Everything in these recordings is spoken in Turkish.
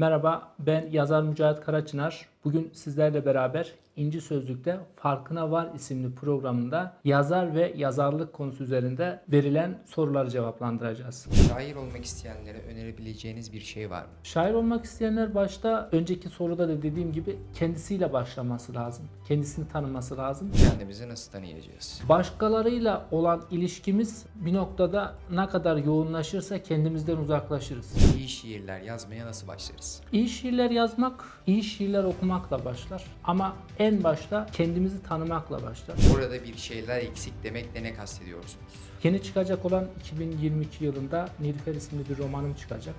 Merhaba, ben yazar Mücahit Karaçınar. Bugün sizlerle beraber İnci Sözlük'te Farkına Var isimli programında yazar ve yazarlık konusu üzerinde verilen soruları cevaplandıracağız. Şair olmak isteyenlere önerebileceğiniz bir şey var mı? Şair olmak isteyenler başta önceki soruda da dediğim gibi kendisiyle başlaması lazım. Kendisini tanıması lazım. Kendimizi nasıl tanıyacağız? Başkalarıyla olan ilişkimiz bir noktada ne kadar yoğunlaşırsa kendimizden uzaklaşırız. İyi şiirler yazmaya nasıl başlarız? İyi şiirler yazmak, iyi şiirler okumakla başlar. Ama en başta kendimizi tanımakla başlar. Orada bir şeyler eksik demekle ne kastediyorsunuz? Yeni çıkacak olan 2022 yılında Nilüfer isimli bir romanım çıkacak.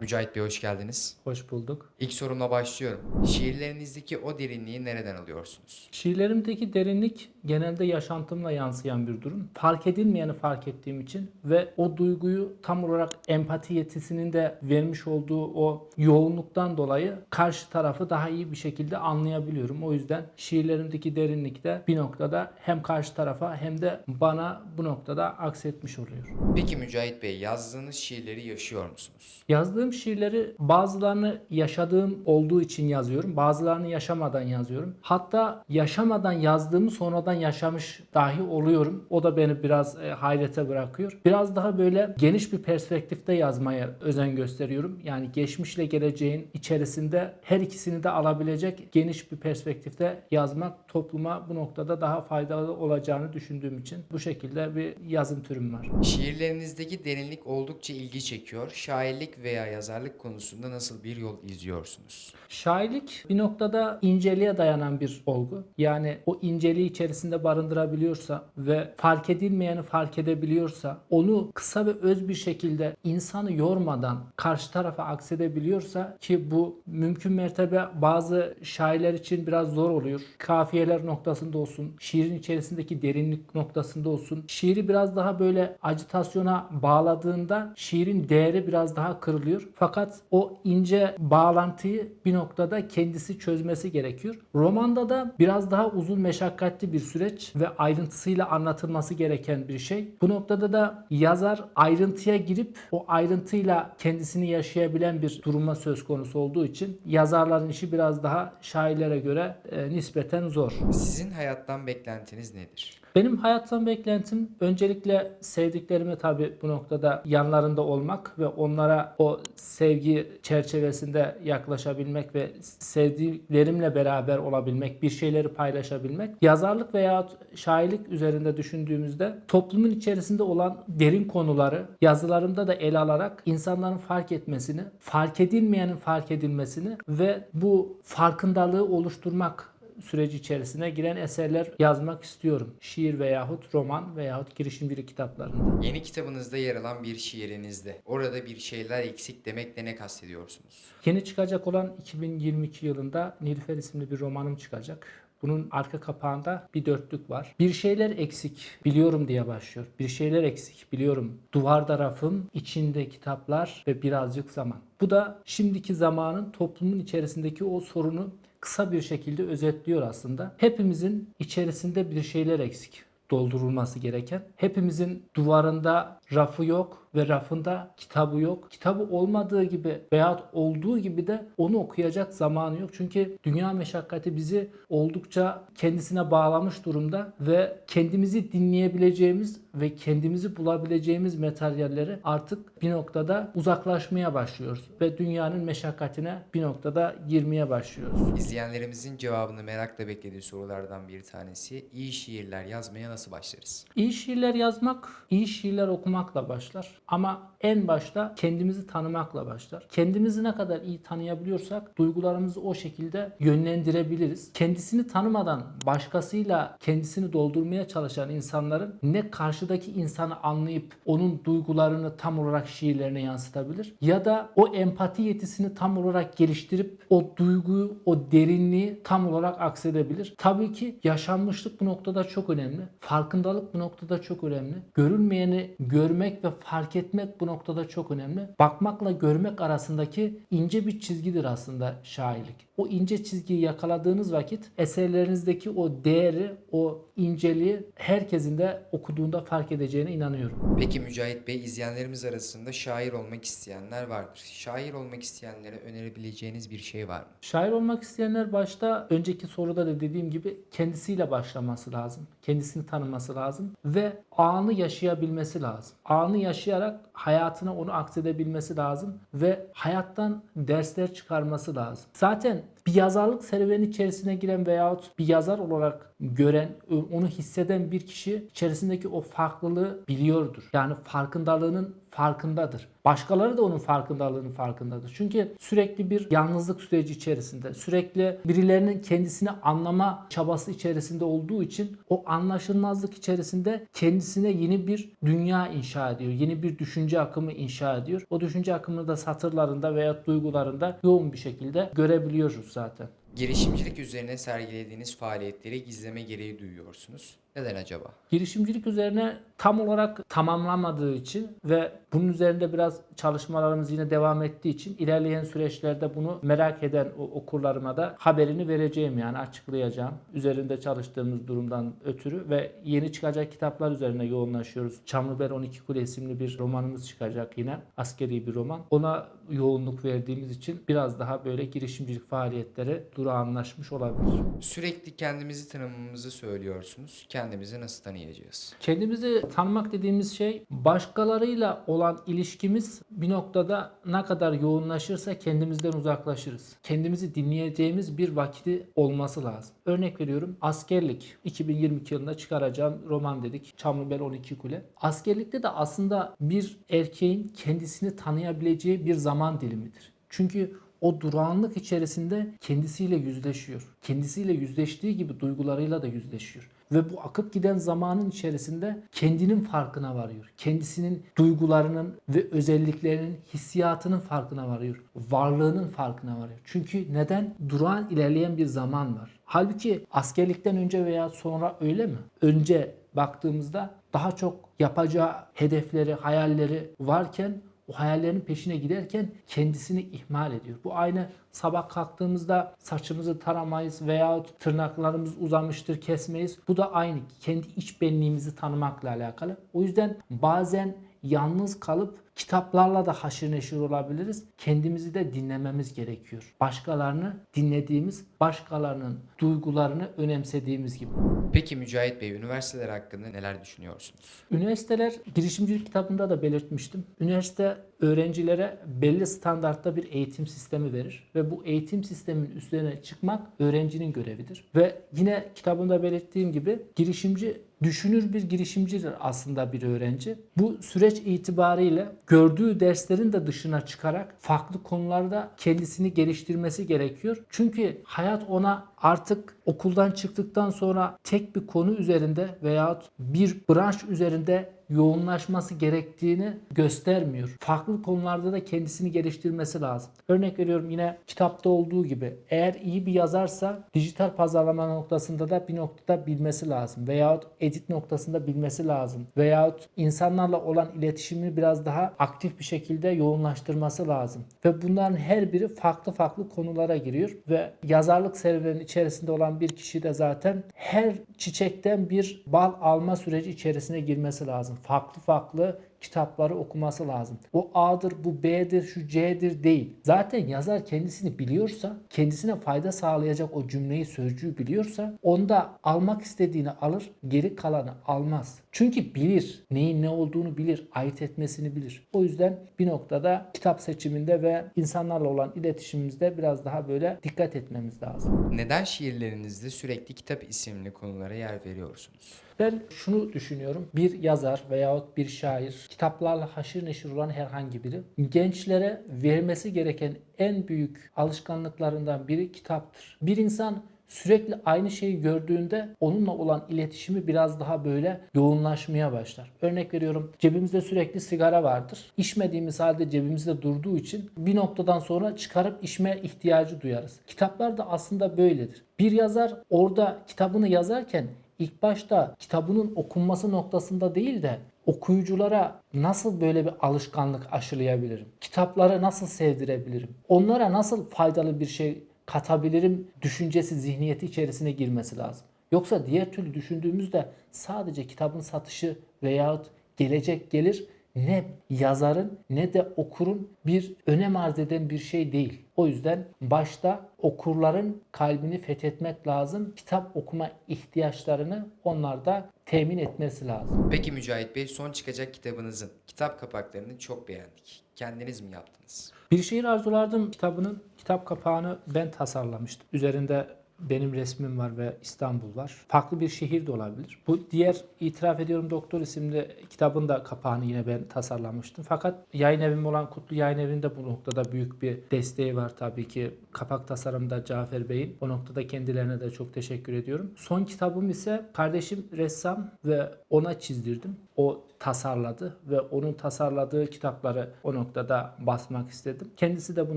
Mücahit Bey hoş geldiniz. Hoş bulduk. İlk sorumla başlıyorum. Şiirlerinizdeki o derinliği nereden alıyorsunuz? Şiirlerimdeki derinlik genelde yaşantımla yansıyan bir durum. Fark edilmeyeni fark ettiğim için ve o duyguyu tam olarak empati yetisinin de vermiş olduğu o yoğunluktan dolayı karşı tarafı daha iyi bir şekilde anlayabiliyorum. O yüzden şiirlerimdeki derinlik de bir noktada hem karşı tarafa hem de bana bu noktada aksetmiş oluyor. Peki Mücahit Bey yazdığınız şiirleri yaşıyor musunuz? Yazdığım şiirleri bazılarını yaşadığım olduğu için yazıyorum. Bazılarını yaşamadan yazıyorum. Hatta yaşamadan yazdığımı sonradan yaşamış dahi oluyorum. O da beni biraz e, hayrete bırakıyor. Biraz daha böyle geniş bir perspektifte yazmaya özen gösteriyorum. Yani geçmişle geleceğin içerisinde her ikisini de alabilecek geniş bir perspektifte yazmak topluma bu noktada daha faydalı olacağını düşündüğüm için bu şekilde bir yazım türüm var. Şiirlerinizdeki derinlik oldukça ilgi çekiyor. Şairlik veya yazarlık konusunda nasıl bir yol izliyorsunuz? Şairlik bir noktada inceliğe dayanan bir olgu. Yani o inceliği içerisinde barındırabiliyorsa ve fark edilmeyeni fark edebiliyorsa, onu kısa ve öz bir şekilde insanı yormadan karşı tarafa aksedebiliyorsa ki bu mümkün mertebe bazı şairler için biraz zor oluyor. Kafiyeler noktasında olsun, şiirin içerisindeki derinlik noktasında olsun. Şiiri biraz daha böyle acitasyona bağladığında şiirin değeri biraz daha kırılıyor. Fakat o ince bağlantıyı bir noktada kendisi çözmesi gerekiyor. Romanda da biraz daha uzun meşakkatli bir süreç ve ayrıntısıyla anlatılması gereken bir şey. Bu noktada da yazar ayrıntıya girip o ayrıntıyla kendisini yaşayabilen bir duruma söz konusu olduğu için yazarların işi biraz daha şairlere göre e, nispeten zor. Sizin hayattan beklentiniz nedir? Benim hayattan beklentim öncelikle sevdiklerimi tabii bu noktada yanlarında olmak ve onlara o sevgi çerçevesinde yaklaşabilmek ve sevdiklerimle beraber olabilmek, bir şeyleri paylaşabilmek. Yazarlık veya şairlik üzerinde düşündüğümüzde toplumun içerisinde olan derin konuları yazılarımda da ele alarak insanların fark etmesini, fark edilmeyenin fark edilmesini ve bu farkındalığı oluşturmak süreci içerisine giren eserler yazmak istiyorum. Şiir veyahut roman veyahut girişimcilik kitaplarında. Yeni kitabınızda yer alan bir şiirinizde orada bir şeyler eksik demekle ne kastediyorsunuz? Yeni çıkacak olan 2022 yılında Nilüfer isimli bir romanım çıkacak. Bunun arka kapağında bir dörtlük var. Bir şeyler eksik biliyorum diye başlıyor. Bir şeyler eksik biliyorum. Duvarda rafım, içinde kitaplar ve birazcık zaman. Bu da şimdiki zamanın toplumun içerisindeki o sorunu kısa bir şekilde özetliyor aslında. Hepimizin içerisinde bir şeyler eksik doldurulması gereken. Hepimizin duvarında rafı yok ve rafında kitabı yok. Kitabı olmadığı gibi veyahut olduğu gibi de onu okuyacak zamanı yok. Çünkü dünya meşakkati bizi oldukça kendisine bağlamış durumda ve kendimizi dinleyebileceğimiz ve kendimizi bulabileceğimiz materyalleri artık bir noktada uzaklaşmaya başlıyoruz ve dünyanın meşakkatine bir noktada girmeye başlıyoruz. İzleyenlerimizin cevabını merakla beklediği sorulardan bir tanesi iyi şiirler yazmaya nasıl başlarız? İyi şiirler yazmak, iyi şiirler okumakla başlar. Ama en başta kendimizi tanımakla başlar. Kendimizi ne kadar iyi tanıyabiliyorsak duygularımızı o şekilde yönlendirebiliriz. Kendisini tanımadan başkasıyla kendisini doldurmaya çalışan insanların ne karşıdaki insanı anlayıp onun duygularını tam olarak şiirlerine yansıtabilir ya da o empati yetisini tam olarak geliştirip o duyguyu, o derinliği tam olarak aksedebilir. Tabii ki yaşanmışlık bu noktada çok önemli. Farkındalık bu noktada çok önemli. Görülmeyeni görmek ve fark fark etmek bu noktada çok önemli. Bakmakla görmek arasındaki ince bir çizgidir aslında şairlik. O ince çizgiyi yakaladığınız vakit eserlerinizdeki o değeri, o inceliği herkesin de okuduğunda fark edeceğine inanıyorum. Peki Mücahit Bey izleyenlerimiz arasında şair olmak isteyenler vardır. Şair olmak isteyenlere önerebileceğiniz bir şey var mı? Şair olmak isteyenler başta önceki soruda da dediğim gibi kendisiyle başlaması lazım. Kendisini tanıması lazım ve anı yaşayabilmesi lazım. Anı yaşayarak hayatına onu aksedebilmesi lazım ve hayattan dersler çıkarması lazım. Zaten bir yazarlık serüveni içerisine giren veyahut bir yazar olarak gören, onu hisseden bir kişi içerisindeki o farklılığı biliyordur. Yani farkındalığının farkındadır. Başkaları da onun farkındalığının farkındadır. Çünkü sürekli bir yalnızlık süreci içerisinde, sürekli birilerinin kendisini anlama çabası içerisinde olduğu için o anlaşılmazlık içerisinde kendisine yeni bir dünya inşa ediyor. Yeni bir düşünce akımı inşa ediyor. O düşünce akımını da satırlarında veya duygularında yoğun bir şekilde görebiliyoruz zaten. Girişimcilik üzerine sergilediğiniz faaliyetleri gizleme gereği duyuyorsunuz. Neden acaba? Girişimcilik üzerine tam olarak tamamlamadığı için ve bunun üzerinde biraz çalışmalarımız yine devam ettiği için ilerleyen süreçlerde bunu merak eden okurlarıma da haberini vereceğim yani açıklayacağım. Üzerinde çalıştığımız durumdan ötürü ve yeni çıkacak kitaplar üzerine yoğunlaşıyoruz. Çamlıber 12 Kule isimli bir romanımız çıkacak yine. Askeri bir roman. Ona yoğunluk verdiğimiz için biraz daha böyle girişimcilik faaliyetleri durağanlaşmış olabilir. Sürekli kendimizi tanımamızı söylüyorsunuz. Kendimizi nasıl tanıyacağız? Kendimizi tanımak dediğimiz şey başkalarıyla olan ilişkimiz bir noktada ne kadar yoğunlaşırsa kendimizden uzaklaşırız. Kendimizi dinleyeceğimiz bir vakti olması lazım. Örnek veriyorum askerlik 2022 yılında çıkaracağım roman dedik Çamlıbel 12 Kule. Askerlikte de aslında bir erkeğin kendisini tanıyabileceği bir zaman dilimidir. Çünkü o durağanlık içerisinde kendisiyle yüzleşiyor. Kendisiyle yüzleştiği gibi duygularıyla da yüzleşiyor. Ve bu akıp giden zamanın içerisinde kendinin farkına varıyor. Kendisinin duygularının ve özelliklerinin, hissiyatının farkına varıyor. Varlığının farkına varıyor. Çünkü neden? Durağan ilerleyen bir zaman var. Halbuki askerlikten önce veya sonra öyle mi? Önce baktığımızda daha çok yapacağı hedefleri, hayalleri varken o hayallerin peşine giderken kendisini ihmal ediyor. Bu aynı sabah kalktığımızda saçımızı taramayız veyahut tırnaklarımız uzamıştır kesmeyiz. Bu da aynı kendi iç benliğimizi tanımakla alakalı. O yüzden bazen yalnız kalıp kitaplarla da haşır neşir olabiliriz. Kendimizi de dinlememiz gerekiyor. Başkalarını dinlediğimiz, başkalarının duygularını önemsediğimiz gibi. Peki Mücahit Bey, üniversiteler hakkında neler düşünüyorsunuz? Üniversiteler girişimcilik kitabında da belirtmiştim. Üniversite öğrencilere belli standartta bir eğitim sistemi verir ve bu eğitim sistemin üstüne çıkmak öğrencinin görevidir. Ve yine kitabımda belirttiğim gibi girişimci düşünür bir girişimcidir aslında bir öğrenci. Bu süreç itibariyle gördüğü derslerin de dışına çıkarak farklı konularda kendisini geliştirmesi gerekiyor. Çünkü hayat ona artık okuldan çıktıktan sonra tek bir konu üzerinde veyahut bir branş üzerinde yoğunlaşması gerektiğini göstermiyor. Farklı konularda da kendisini geliştirmesi lazım. Örnek veriyorum yine kitapta olduğu gibi eğer iyi bir yazarsa dijital pazarlama noktasında da bir noktada bilmesi lazım. Veyahut edit noktasında bilmesi lazım. Veyahut insanlarla olan iletişimini biraz daha aktif bir şekilde yoğunlaştırması lazım. Ve bunların her biri farklı farklı konulara giriyor ve yazarlık serüveninin içerisinde olan bir kişi de zaten her çiçekten bir bal alma süreci içerisine girmesi lazım. Farklı farklı kitapları okuması lazım. O A'dır, bu B'dir, şu C'dir değil. Zaten yazar kendisini biliyorsa, kendisine fayda sağlayacak o cümleyi, sözcüğü biliyorsa onda almak istediğini alır, geri kalanı almaz. Çünkü bilir, neyin ne olduğunu bilir, ayırt etmesini bilir. O yüzden bir noktada kitap seçiminde ve insanlarla olan iletişimimizde biraz daha böyle dikkat etmemiz lazım. Neden şiirlerinizde sürekli kitap isimli konulara yer veriyorsunuz? Ben şunu düşünüyorum. Bir yazar veyahut bir şair, kitaplarla haşır neşir olan herhangi biri gençlere vermesi gereken en büyük alışkanlıklarından biri kitaptır. Bir insan sürekli aynı şeyi gördüğünde onunla olan iletişimi biraz daha böyle yoğunlaşmaya başlar. Örnek veriyorum cebimizde sürekli sigara vardır. İçmediğimiz halde cebimizde durduğu için bir noktadan sonra çıkarıp içme ihtiyacı duyarız. Kitaplar da aslında böyledir. Bir yazar orada kitabını yazarken ilk başta kitabının okunması noktasında değil de okuyuculara nasıl böyle bir alışkanlık aşılayabilirim? Kitapları nasıl sevdirebilirim? Onlara nasıl faydalı bir şey katabilirim düşüncesi, zihniyeti içerisine girmesi lazım. Yoksa diğer türlü düşündüğümüzde sadece kitabın satışı veyahut gelecek gelir ne yazarın ne de okurun bir önem arz eden bir şey değil. O yüzden başta okurların kalbini fethetmek lazım. Kitap okuma ihtiyaçlarını onlarda temin etmesi lazım. Peki Mücahit Bey son çıkacak kitabınızın kitap kapaklarını çok beğendik. Kendiniz mi yaptınız? Bir şiir arzulardım kitabının kitap kapağını ben tasarlamıştım. Üzerinde benim resmim var ve İstanbul var. Farklı bir şehir de olabilir. Bu diğer itiraf ediyorum doktor isimli kitabın da kapağını yine ben tasarlamıştım. Fakat yayın evim olan Kutlu Yayın Evi'nde bu noktada büyük bir desteği var tabii ki. Kapak tasarımda Cafer Bey'in. O noktada kendilerine de çok teşekkür ediyorum. Son kitabım ise kardeşim ressam ve ona çizdirdim. O tasarladı ve onun tasarladığı kitapları o noktada basmak istedim. Kendisi de bu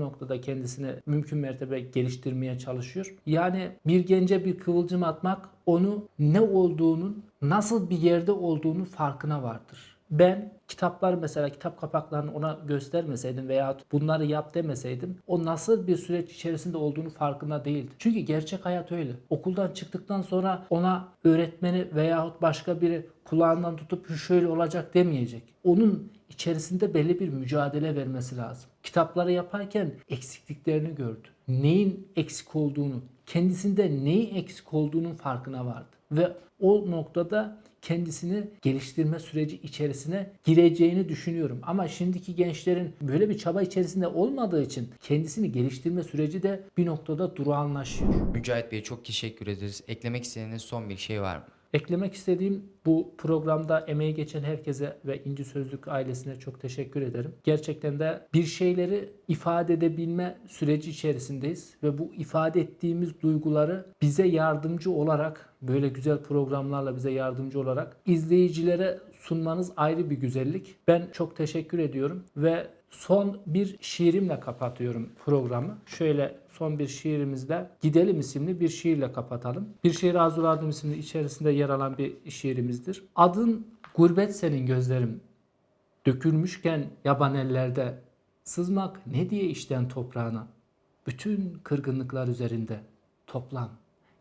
noktada kendisini mümkün mertebe geliştirmeye çalışıyor. Yani bir gence bir kıvılcım atmak onu ne olduğunun, nasıl bir yerde olduğunu farkına vardır. Ben kitaplar mesela kitap kapaklarını ona göstermeseydim veya bunları yap demeseydim o nasıl bir süreç içerisinde olduğunu farkında değildi. Çünkü gerçek hayat öyle. Okuldan çıktıktan sonra ona öğretmeni veyahut başka biri kulağından tutup "Şu şöyle olacak demeyecek. Onun içerisinde belli bir mücadele vermesi lazım. Kitapları yaparken eksikliklerini gördü. Neyin eksik olduğunu, kendisinde neyin eksik olduğunun farkına vardı. Ve o noktada kendisini geliştirme süreci içerisine gireceğini düşünüyorum. Ama şimdiki gençlerin böyle bir çaba içerisinde olmadığı için kendisini geliştirme süreci de bir noktada durağanlaşıyor. Mücahit Bey çok teşekkür ederiz. Eklemek istediğiniz son bir şey var mı? Eklemek istediğim bu programda emeği geçen herkese ve İnci Sözlük ailesine çok teşekkür ederim. Gerçekten de bir şeyleri ifade edebilme süreci içerisindeyiz ve bu ifade ettiğimiz duyguları bize yardımcı olarak böyle güzel programlarla bize yardımcı olarak izleyicilere sunmanız ayrı bir güzellik. Ben çok teşekkür ediyorum ve son bir şiirimle kapatıyorum programı. Şöyle son bir şiirimizle Gidelim isimli bir şiirle kapatalım. Bir şiir arzulardım isimli içerisinde yer alan bir şiirimizdir. Adın gurbet senin gözlerim. Dökülmüşken yaban ellerde sızmak ne diye işten toprağına. Bütün kırgınlıklar üzerinde toplan.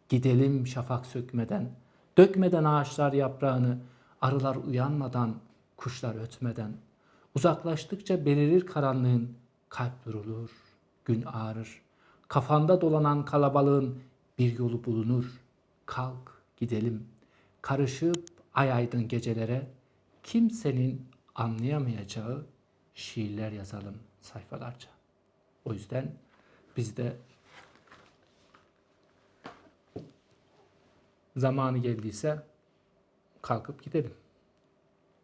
Gidelim şafak sökmeden, dökmeden ağaçlar yaprağını, arılar uyanmadan, kuşlar ötmeden. Uzaklaştıkça belirir karanlığın, kalp durulur, gün ağrır. Kafanda dolanan kalabalığın bir yolu bulunur. Kalk gidelim. Karışıp ay aydın gecelere kimsenin anlayamayacağı şiirler yazalım sayfalarca. O yüzden biz de zamanı geldiyse kalkıp gidelim.